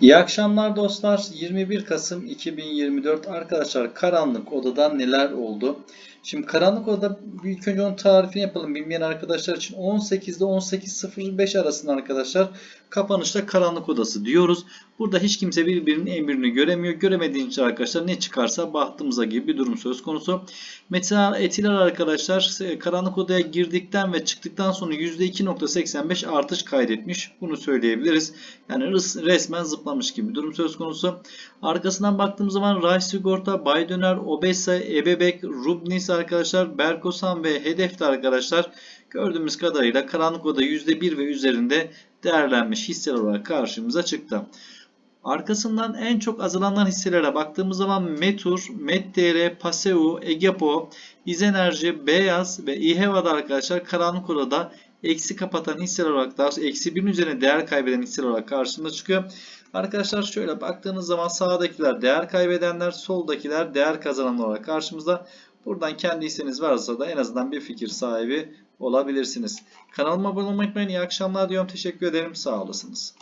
İyi akşamlar dostlar. 21 Kasım 2024 arkadaşlar karanlık odada neler oldu? Şimdi karanlık odada ilk önce onun tarifini yapalım bilmeyen arkadaşlar için 18'de 18.05 arasında arkadaşlar kapanışta karanlık odası diyoruz. Burada hiç kimse birbirinin emrini göremiyor. Göremediğin için arkadaşlar ne çıkarsa bahtımıza gibi bir durum söz konusu. Mesela etiler arkadaşlar e, karanlık odaya girdikten ve çıktıktan sonra %2.85 artış kaydetmiş. Bunu söyleyebiliriz. Yani res- resmen zıplamış gibi bir durum söz konusu. Arkasından baktığımız zaman Ray Sigorta, Baydöner, Obesa, Ebebek, Rubnis arkadaşlar, Berkosan ve Hedef'te arkadaşlar gördüğümüz kadarıyla karanlık oda %1 ve üzerinde değerlenmiş hisseler olarak karşımıza çıktı. Arkasından en çok azalanlar hisselere baktığımız zaman Metur, Mettr, Paseo, Egepo, İzenerji, Beyaz ve İHEVA'da arkadaşlar karanlık odada eksi kapatan hisseler olarak daha eksi 1'in üzerine değer kaybeden hisseler olarak karşımıza çıkıyor. Arkadaşlar şöyle baktığınız zaman sağdakiler değer kaybedenler, soldakiler değer kazananlar olarak karşımızda. Buradan kendi hisseniz varsa da en azından bir fikir sahibi olabilirsiniz. Kanalıma abone olmayı unutmayın. İyi akşamlar diyorum. Teşekkür ederim. Sağ olasınız.